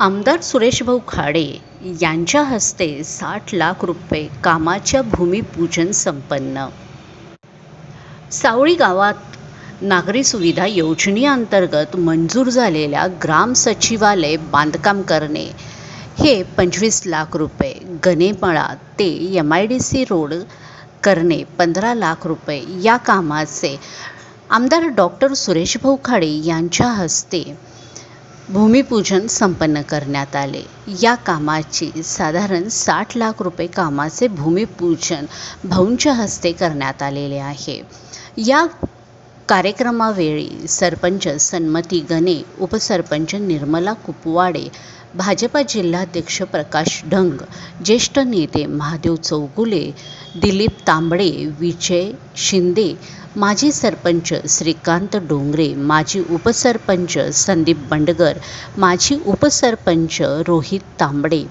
आमदार सुरेशभाऊ खाडे यांच्या हस्ते साठ लाख रुपये कामाच्या भूमिपूजन संपन्न. सावळी गावात नागरी सुविधा योजनेअंतर्गत मंजूर झालेल्या ग्राम सचिवालय बांधकाम करणे हे पंचवीस लाख रुपये. गणेमळा ते M I D C road करणे पंधरा लाख रुपये. या कामाचे आमदार डॉक्टर सुरेशभाऊ खाडे यांच्या हस्ते भूमिपूजन संपन्न करण्यात आले. या कामाची साधारण साठ लाख रुपये कामाचे भूमिपूजन भाऊंच्या हस्ते करण्यात आलेले आहे. या कार्यक्रमावेळी सरपंच सन्मती गणे उपसरपंच निर्मला कुपवाडे भाजपा जिल्हाध्यक्ष प्रकाश ढंग ज्येष्ठ नेते महादेव चौगुले दिलीप तांबडे विजय शिंदे माजी सरपंच श्रीकांत डोंगरे माजी उपसरपंच संदीप बंडगर माजी उपसरपंच रोहित तांबडे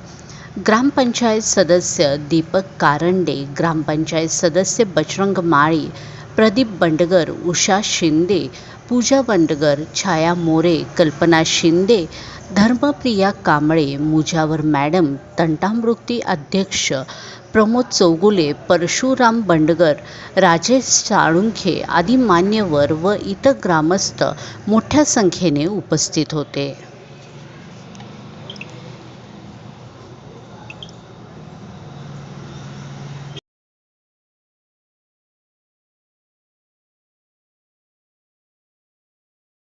ग्रामपंचायत सदस्य दीपक कारंडे ग्रामपंचायत सदस्य बजरंग माळी प्रदीप बंडगर उषा शिंदे पूजा बंडगर छाया मोरे कल्पना शिंदे धर्मप्रिया कांबळे मुजावर मॅडम तंटामृती अध्यक्ष प्रमोद चौगुले परशुराम बंडगर राजेश साळुंखे आदी मान्यवर व इतर ग्रामस्थ मोठ्या संख्येने उपस्थित होते.